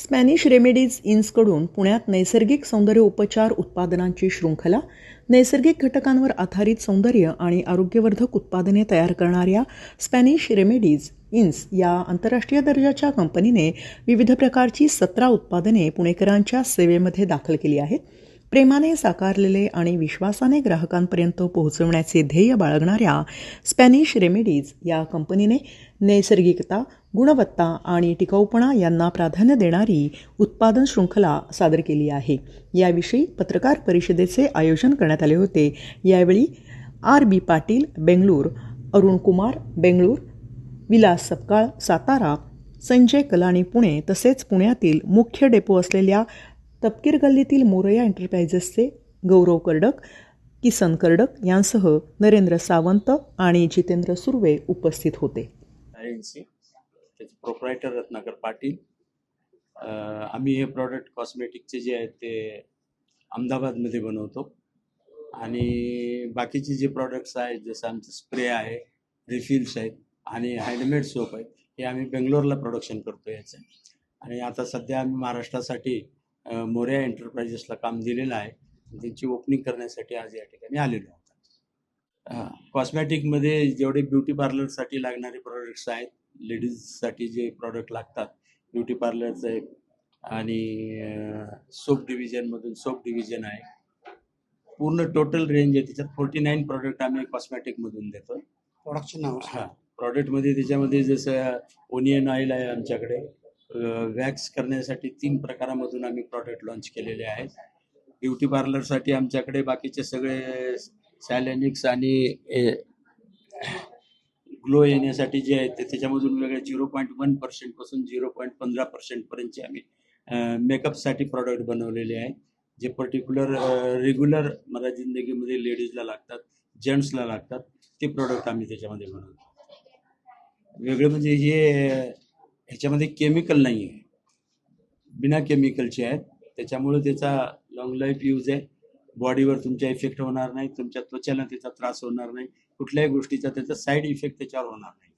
Spanish remedies इन्सकडून पुण्यात नैसर्गिक सौंदर्य उपचार उत्पादनांची शृंखला नैसर्गिक घटकांवर आधारित सौंदर्य आणि आरोग्यवर्धक उत्पादने तयार करणाऱ्या स्पॅनिश रेमेडीज इन्स या आंतरराष्ट्रीय दर्जाच्या कंपनीने विविध प्रकारची सतरा उत्पादने पुणेकरांच्या सेवेमध्ये दाखल केली आहेत. प्रेमाने साकारलेले आणि विश्वासाने ग्राहकांपर्यंत पोहोचवण्याचे ध्येय बाळगणाऱ्या स्पॅनिश रेमेडीज या कंपनीने नैसर्गिकता गुणवत्ता आणि टिकाऊपणा यांना प्राधान्य देणारी उत्पादन शृंखला सादर केली आहे. याविषयी पत्रकार परिषदेचे आयोजन करण्यात आले होते. यावेळी आर बी पाटील बेंगळूर अरुण कुमार बेंगळूर विलास सपकाळ सातारा संजय कलानी पुणे तसेच पुण्यातील मुख्य डेपो असलेल्या तपकीर गल्लीतील मोरया एंटरप्राइजेसचे गौरव कर्डक किसन कर्डक यांसह नरेंद्र सावंत आणि जितेंद्र सुर्वे उपस्थित होते. त्याचे प्रोप्रायटर रत्नाकर पाटील. आम्ही हे प्रॉडक्ट कॉस्मेटिकचे जे आहेत ते अहमदाबादमध्ये बनवतो. आणि बाकीचे जे प्रॉडक्ट्स आहेत जसं आमचं स्प्रे आहे रिफिल्स आहेत आणि हँडमेड सोप आहेत हे आम्ही बेंगलोरला प्रोडक्शन करतो याचं. आणि आता सध्या आम्ही महाराष्ट्रासाठी मोर्या एंटरप्राइजेसला काम दिलेलं आहे. त्यांची ओपनिंग करण्यासाठी आज या ठिकाणी आलेलो आहोत. कॉस्मॅटिकमध्ये जेवढे ब्युटी पार्लरसाठी लागणारे प्रोडक्ट्स आहेत लेडीजसाठी जे प्रॉडक्ट लागतात ब्युटी पार्लरचं आहे आणि सोप डिव्हिजनमधून सोप डिव्हिजन आहे. पूर्ण टोटल रेंज आहे. त्याच्यात फोर्टी नाईन प्रॉडक्ट आम्ही कॉस्मॅटिकमधून देतो. प्रॉडक्टचे नाव हां प्रॉडक्टमध्ये त्याच्यामध्ये जसं ओनियन ऑइल आहे आमच्याकडे. वॅक्स करण्यासाठी तीन प्रकारामधून आम्ही प्रॉडक्ट लॉन्च केलेले आहेत. ब्युटी पार्लरसाठी आमच्याकडे बाकीचे सगळे सॅलेनिक्स आणि ग्लो येण्यासाठी जे आहेत ते त्याच्यामधून वेगळे झिरो पॉईंट वन पर्सेंटपासून झिरो पॉईंट पंधरा पर्सेंटपर्यंतचे आम्ही मेकअपसाठी प्रॉडक्ट बनवलेले आहे जे पर्टिक्युलर रेग्युलर मला जिंदगीमध्ये लेडीजला लागतात जेंट्सला लागतात ते प्रॉडक्ट आम्ही त्याच्यामध्ये बनवतो. वेगळं म्हणजे हे ह्याच्यामध्ये केमिकल नाही आहे बिना केमिकलचे आहेत. त्याच्यामुळे त्याचा लॉंग लाईफ यूज आहे. बॉडीवर तुमच्या इफेक्ट होणार नाही. तुमच्या त्वचेला त्याचा त्रास होणार नाही. कुठल्याही गोष्टीचा त्याचा साईड इफेक्ट त्याच्यावर होणार नाही.